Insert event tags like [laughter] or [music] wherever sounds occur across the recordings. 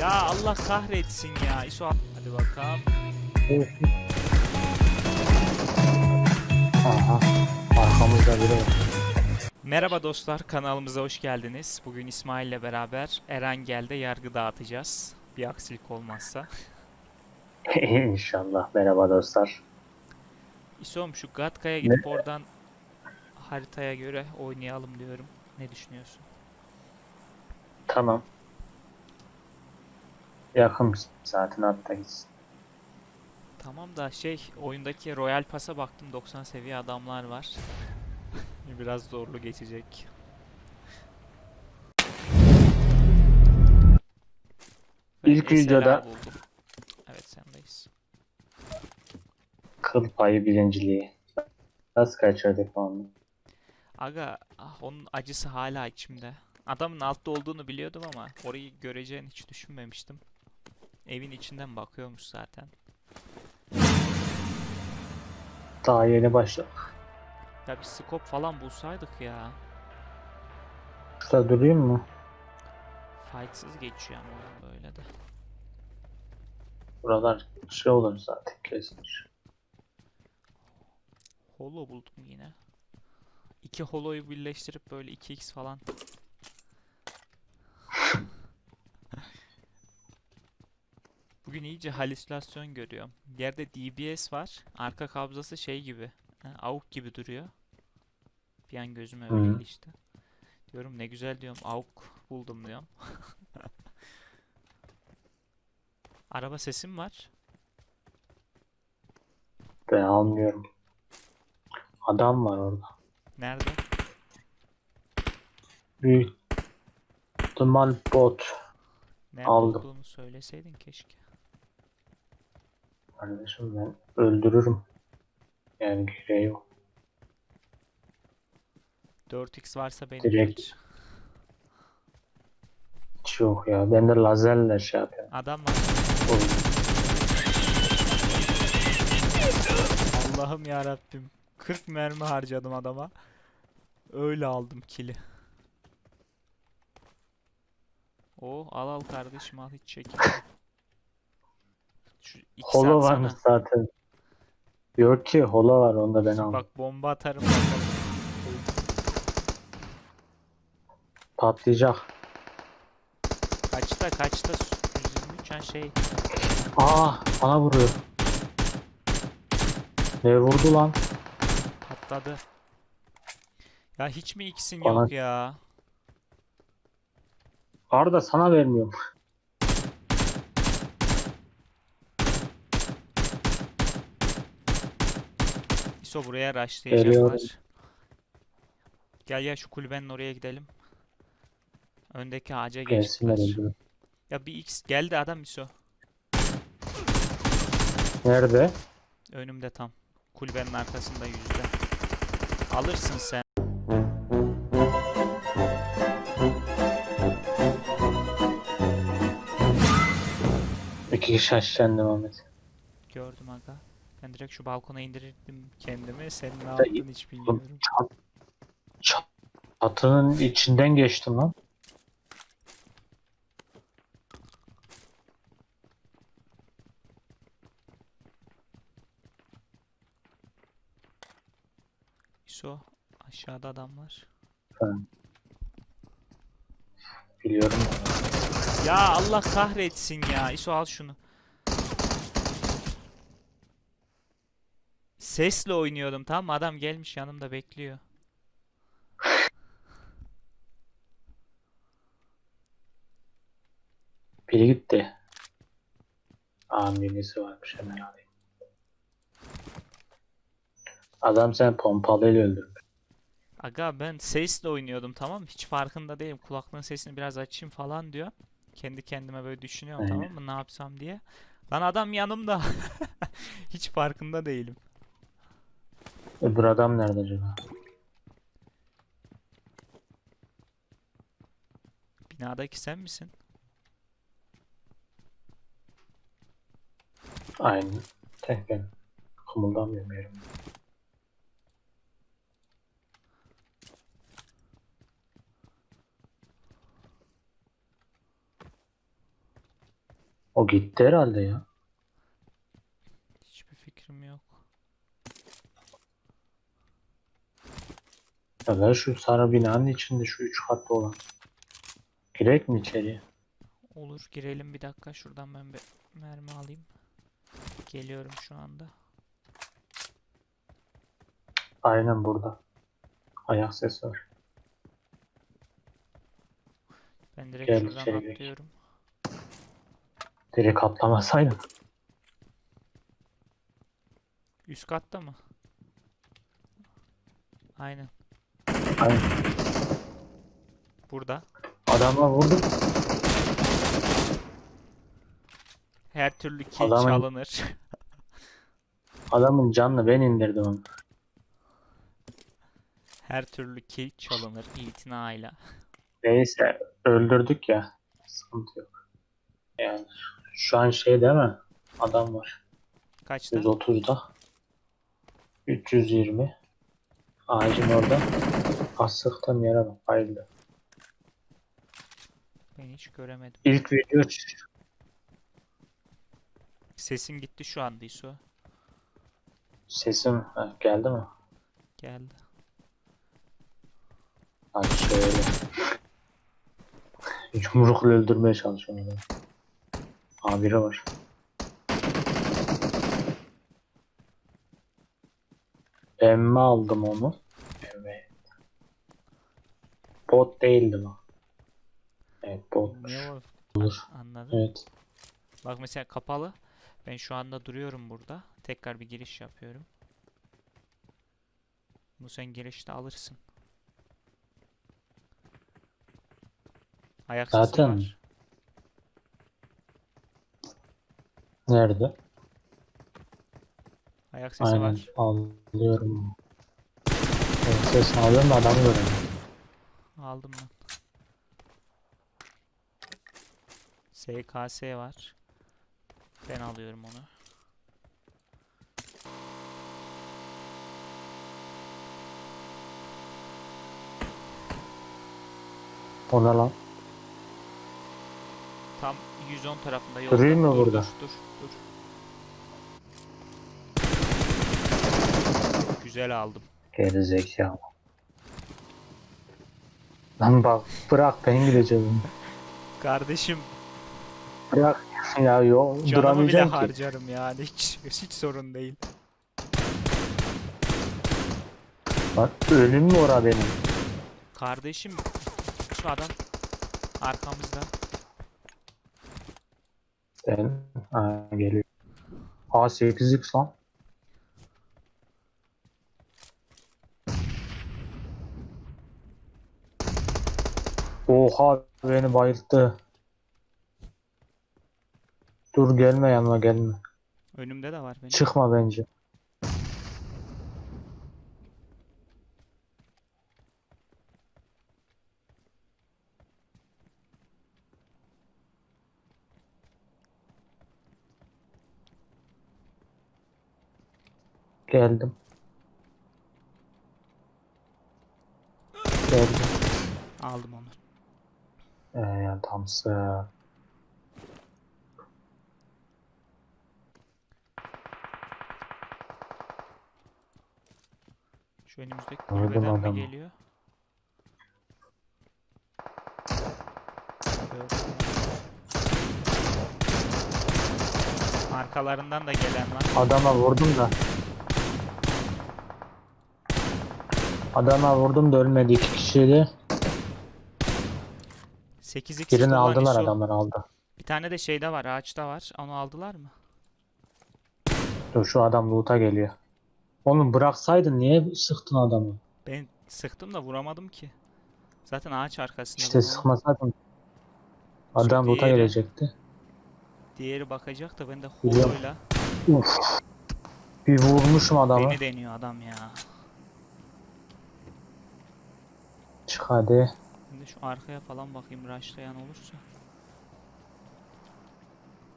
Ya Allah kahretsin ya. İso hadi bakalım. Aha. Arkamızda biri var. Merhaba dostlar kanalımıza hoş geldiniz. Bugün İsmail ile beraber Erengel'de yargı dağıtacağız. Bir aksilik olmazsa. [laughs] İnşallah. Merhaba dostlar. İsom şu Gatka'ya gidip oradan haritaya göre oynayalım diyorum. Ne düşünüyorsun? Tamam. Yakın zaten hatta gitsin. Tamam da şey oyundaki Royal Pass'a baktım 90 seviye adamlar var. [laughs] Biraz zorlu geçecek. Ve İlk SLR videoda- buldum. Evet sendeyiz. Kıl payı birinciliği. Nasıl kaçırdık onu? Aga ah, onun acısı hala içimde. Adamın altta olduğunu biliyordum ama orayı göreceğini hiç düşünmemiştim. Evin içinden bakıyormuş zaten. Daha yeni başladık. Ya bir scope falan bulsaydık ya. Şurada durayım mı? Fightsız geçiyor ama böyle de. Buralar şey olur zaten kesinir. Holo buldum yine. İki holoyu birleştirip böyle 2x falan. Bugün iyice halüsinasyon görüyorum. Yerde DBS var. Arka kabzası şey gibi. ha, Avuk gibi duruyor. Bir an gözüme öyle Hı. ilişti. Diyorum ne güzel diyorum. Avuk buldum diyorum. [laughs] Araba sesim var. Ben almıyorum. Adam var orada. Nerede? Büyük ihtimal bot. Nerede Aldım. olduğunu söyleseydin keşke. Kardeşim ben öldürürüm. Yani gereği yok. 4x varsa beni Direkt. geç. Hiç yok ya. Ben de lazerle şey yapıyorum. Adam var. Allah'ım ya Rabbim. 40 mermi harcadım adama. Öyle aldım kili. O al al kardeşim al hiç çekinme. Şu X Holo atsana. varmış zaten. Yok ki holo var onu da ben aldım. Bak bomba atarım bakalım. Patlayacak. Kaçta kaçta 123 an şey. Aa bana vuruyor. Ne vurdu lan? Patladı. Ya hiç mi X'in Bana- yok ya? Arda sana vermiyorum. İso buraya rushlayacaklar. Gel gel şu kulübenin oraya gidelim. Öndeki ağaca geçtiler. Ya bir X geldi adam İso. Nerede? Önümde tam. Kulübenin arkasında yüzde. Alırsın sen. İki kişi aşağı devam et. Gördüm aga. Ben direkt şu balkona indirirdim kendimi. Senin ne yaptın hiç bilmiyorum. Çat, çat, çatının içinden geçtim lan. İso aşağıda adam var. Biliyorum. Ya Allah kahretsin ya. İso al şunu. Sesle oynuyordum tamam mı? Adam gelmiş yanımda bekliyor. Biri gitti. Aa birisi varmış hemen alayım. Adam sen pompalıyla öldürmüş. Aga ben sesle oynuyordum tamam mı? Hiç farkında değilim. Kulaklığın sesini biraz açayım falan diyor. Kendi kendime böyle düşünüyorum Aynen. tamam mı? Ne yapsam diye. Lan adam yanımda. [laughs] Hiç farkında değilim. Öbür adam nerede acaba? Binadaki sen misin? Aynı. Tek ben. Kımıldamıyorum yerimde. O gitti herhalde ya. Hiçbir fikrim yok. Ya şu sarı binanın içinde şu üç katlı olan. Girek mi içeriye? Olur girelim bir dakika. Şuradan ben bir mermi alayım. Geliyorum şu anda. Aynen burada. Ayak sesi var. Ben direkt Gel şuradan içeri geç. atlıyorum. Direkt atlamasaydım. Üst katta mı? Aynen. Aynen. Burada. Adama vurdum. Her türlü kill Adamın- çalınır. [laughs] Adamın canını ben indirdim onu. Her türlü kill çalınır itinayla. Neyse öldürdük ya. Sıkıntı yok. Yani şu an şey değil mi? Adam var. Kaçta? 130'da. 320. Ağacın orada. Asıktan yere bak. Ben hiç göremedim. İlk video Sesin gitti şu anda İso. sesim ha, geldi mi? Geldi. Hadi şöyle. Yumrukla öldürmeye çalışıyorum. Aa biri var. Emme aldım onu. Bot değildi bu. Evet botmuş. Ne o? Olur. Anladım. Evet. Bak mesela kapalı. Ben şu anda duruyorum burada. Tekrar bir giriş yapıyorum. Bu sen girişte alırsın. Ayak sesi Zaten- var. Nerede? Ayak sesi Aynen var. alıyorum. Evet, ses alıyorum da adamı göremiyorum. Aldım ben. SKS var. Ben alıyorum onu. O ne lan? Tam 110 tarafında yolda. Durayım mı burada? Dur, dur, dur. Güzel aldım. Geri zekalı. Lan bak bırak ben gideceğim. Kardeşim Bırak ya yok canımı bile duramayacağım ki. harcarım yani hiç hiç sorun değil. Bak ölüm mü ora benim? Kardeşim şu adam arkamızda. Ben ha, geliyor. A8X lan. Oha beni bayılttı. Dur gelme yanıma gelme. Önümde de var benim. Çıkma bence. Geldim. Geldim. Aldım onu. Ee, adamsın. Şu önümüzdeki Aldım kulübeden mi geliyor? Arkalarından da gelen var. Adama vurdum da. Adama vurdum da ölmedi iki kişiydi. 8x Birini aldılar adamlar aldı. Bir tane de şeyde var, ağaçta var. Onu aldılar mı? Dur şu adam loot'a geliyor. Oğlum bıraksaydın niye sıktın adamı? Ben sıktım da vuramadım ki. Zaten ağaç arkasında. İşte vuramadım. sıkmasaydın. Adam loot'a gelecekti. Diğeri bakacak da ben de holoyla Uf. Bir vurmuşum adamı. beni deniyor adam ya. Çık hadi. De şu arkaya falan bakayım rushlayan olursa.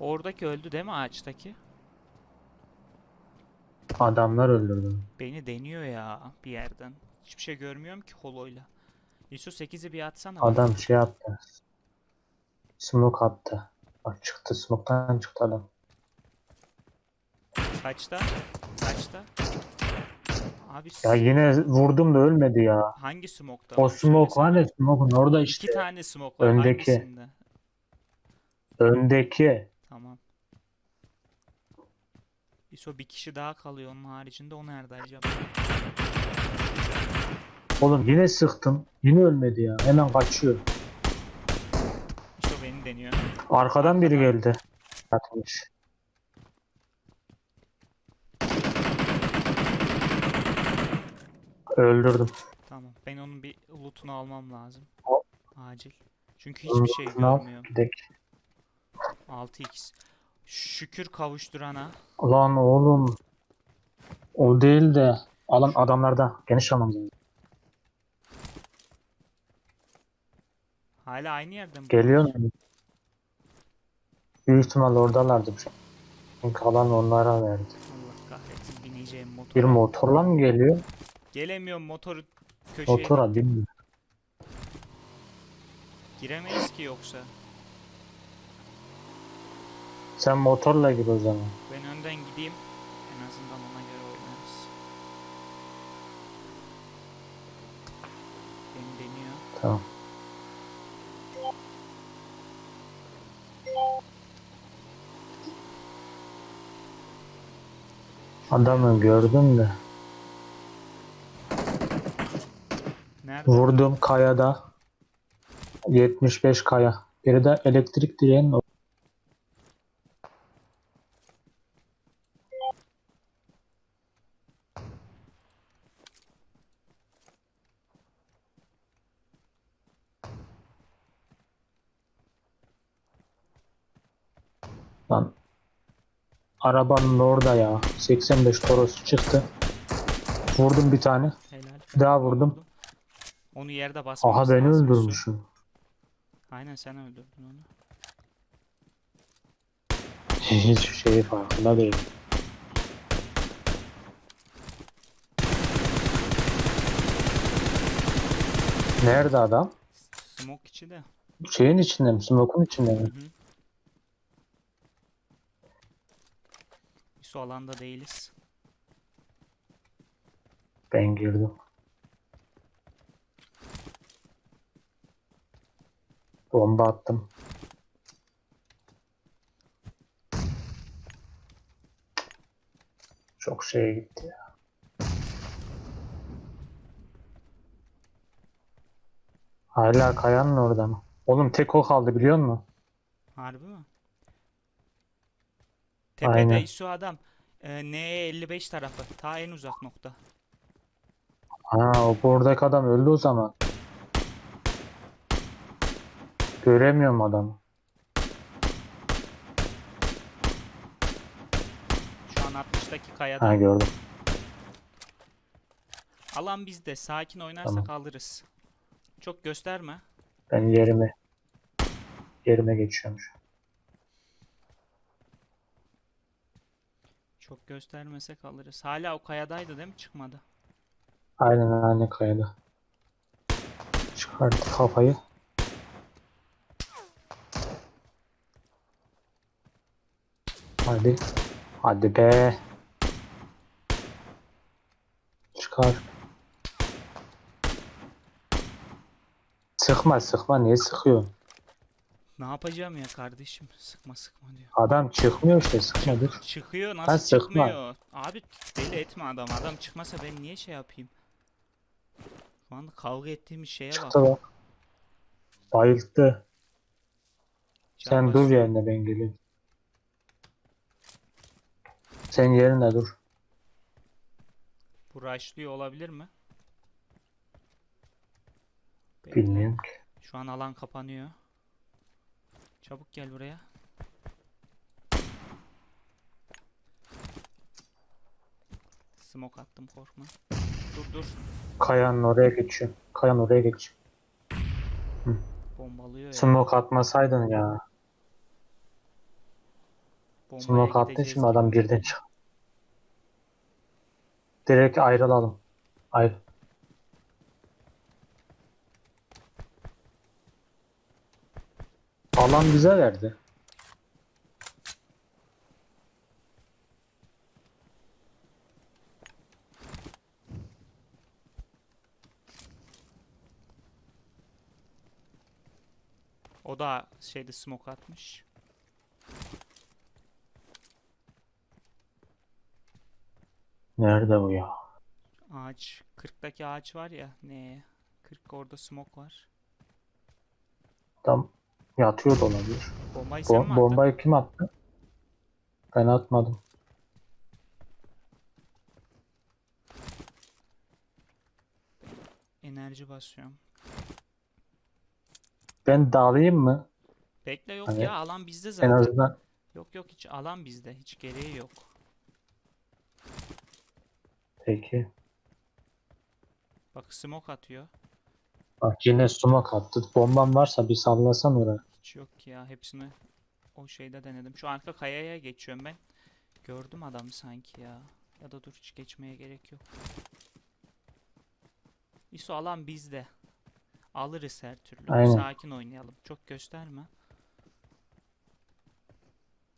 Oradaki öldü değil mi ağaçtaki? Adamlar öldürdü. Beni deniyor ya bir yerden. Hiçbir şey görmüyorum ki holoyla. ISO 8'i bir atsana. Adam şey yaptı. Smoke attı. Bak çıktı. Smoke'tan çıktı adam. Kaçta? Kaçta? Abi Ya yine vurdum da ölmedi ya. hangi smoke'ta? O var? smoke var ya smoke'un orada İki işte. tane smoke var. Öndeki. Hangisinde? Öndeki. Tamam. İso bir kişi daha kalıyor onun haricinde. O nerede acaba? Oğlum yine sıktım. Yine ölmedi ya. Hemen kaçıyor. İso beni deniyor. Arkadan biri geldi. Atmış. Öldürdüm. Tamam. Ben onun bir loot'unu almam lazım. Acil. Çünkü hiçbir şey görmüyorum. Gidek. 6x. Şükür kavuşturana. Lan oğlum. O değil de alan adamlarda. Geniş almamız lazım. Hala aynı yerde mi? Geliyor mu? Büyük ihtimal oradalardı. Çünkü alan onlara verdi. Allah kahretsin bineceğim motor. Bir motorla mı geliyor? Gelemiyorum motoru köşeye Motora bilmiyorum. giremeyiz ki yoksa. Sen motorla gir o zaman. Ben önden gideyim. En azından ona göre oynarız. Beni deniyor. Tamam. Adamı gördüm de. Nerede? Vurdum kayada. 75 kaya. Biri de elektrik direğinin Lan arabanın orada ya. 85 Toros çıktı. Vurdum bir tane. Helal. Daha vurdum. Onu yerde basmamız Aha beni lazım öldürmüşüm. Aynen sen öldürdün onu. [laughs] Hiçbir şeyi farkında değil. Nerede adam? Smoke içi de. Şeyin içinde mi? Smoke'un içinde Hı mi? hı. Biz o alanda değiliz. Ben girdim. Bomba attım. Çok şeye gitti ya. Hala kayanın orada mı? Oğlum tek o kaldı biliyor musun? Harbi mi? Tepede Aynen. ISO adam. Ee, NE55 tarafı. Ta en uzak nokta. Ha o buradaki adam öldü o zaman. Göremiyorum adamı. Şu an 60'taki kayada. Ha gördüm. Alan bizde. Sakin oynarsak alırız. Çok gösterme. Ben yerime yerime geçiyorum şu an. Çok göstermesek alırız. Hala o kayadaydı değil mi? Çıkmadı. Aynen aynı kayada. Çıkarttı kafayı. Hadi. Hadi be. Çıkar. Sıkma sıkma niye sıkıyorsun? Ne yapacağım ya kardeşim? Sıkma sıkma diyor. Adam çıkmıyor işte sıkma dur. Çıkıyor nasıl sıkma. çıkmıyor? Abi deli etme adam. Adam çıkmasa ben niye şey yapayım? Şu anda kavga ettiğimiz şeye bak. Çıktı bak. Bayıldı. Can Sen dur yerine ben geleyim. Sen yerinde dur. Bu rushlıyor olabilir mi? Bilmiyorum ki. Şu an alan kapanıyor. Çabuk gel buraya. Smoke attım korkma. Dur dur. Kayanın oraya geçiyor. Kayan oraya geçiyor. Bombalıyor ya. Smoke atmasaydın ya. Bombaya Smoke attı şimdi adam birden çık. Direkt ayrılalım. Ayrıl. Alan bize verdi. O da şeyde smoke atmış. Nerede bu ya? Ağaç. 40'daki ağaç var ya. Ne? 40 orada smoke var. Tam yatıyor da olabilir. Bombayı sen mi Bo- attın? bombayı kim attı? Ben atmadım. Enerji basıyorum. Ben dalayım mı? Bekle yok Hani ya alan bizde En zaten. azından Yok yok hiç alan bizde. Hiç gereği yok. Peki. Bak smoke atıyor. Bak yine sumak attı. Bomban varsa bir sallasan oraya. Hiç yok ki ya. Hepsini o şeyde denedim. Şu arka kayaya geçiyorum ben. Gördüm adamı sanki ya. Ya da dur hiç geçmeye gerek yok. İso alan bizde. Alırız her türlü. Aynen. Sakin oynayalım. Çok gösterme.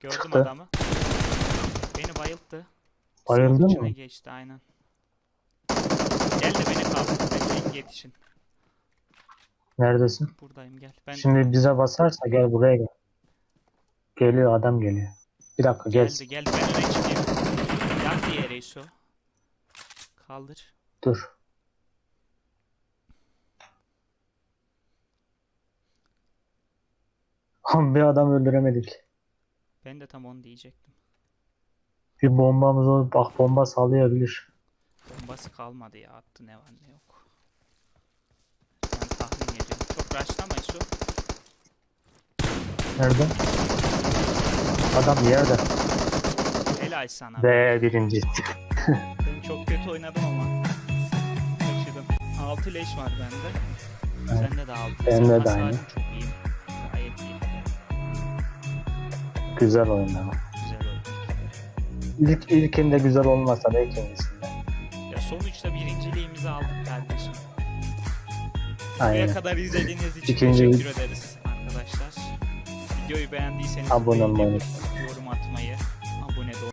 Gördüm Çıktı. adamı. Beni bayılttı. Bayıldı Smoke içine mı? geçti aynen. Bekleyin yetişin. Neredesin? Buradayım gel. Ben Şimdi bize basarsa gel buraya gel. Geliyor adam geliyor. Bir dakika gel. geldi geldi. Ben öne çıkayım. Yak diğeri İso. Kaldır. Dur. [laughs] Ham bir adam öldüremedik. Ben de tam onu diyecektim. Bir bombamız olur. Bak bomba sallayabilir. Bombası kalmadı ya. Attı ne var ne yok. Ben tahmin ediyorum. Çok rushlama İso. Nerede? Adam yerde. Helal sana. Ve birinci. Ben çok kötü oynadım ama. Kaçırdım. 6 leş var bende. Evet. Sende de 6. Bende de aynı. çok iyi. Gayet iyi. Güzel oynama. Güzel oyun. İlk ilkinde güzel olmasa da ikincisinde. Sonuçta birinciliğimizi aldık kardeşim. Buraya Aynen. kadar izlediğiniz için İkinci- teşekkür ederiz arkadaşlar. Videoyu beğendiyseniz Abone olmayı yorum atmayı,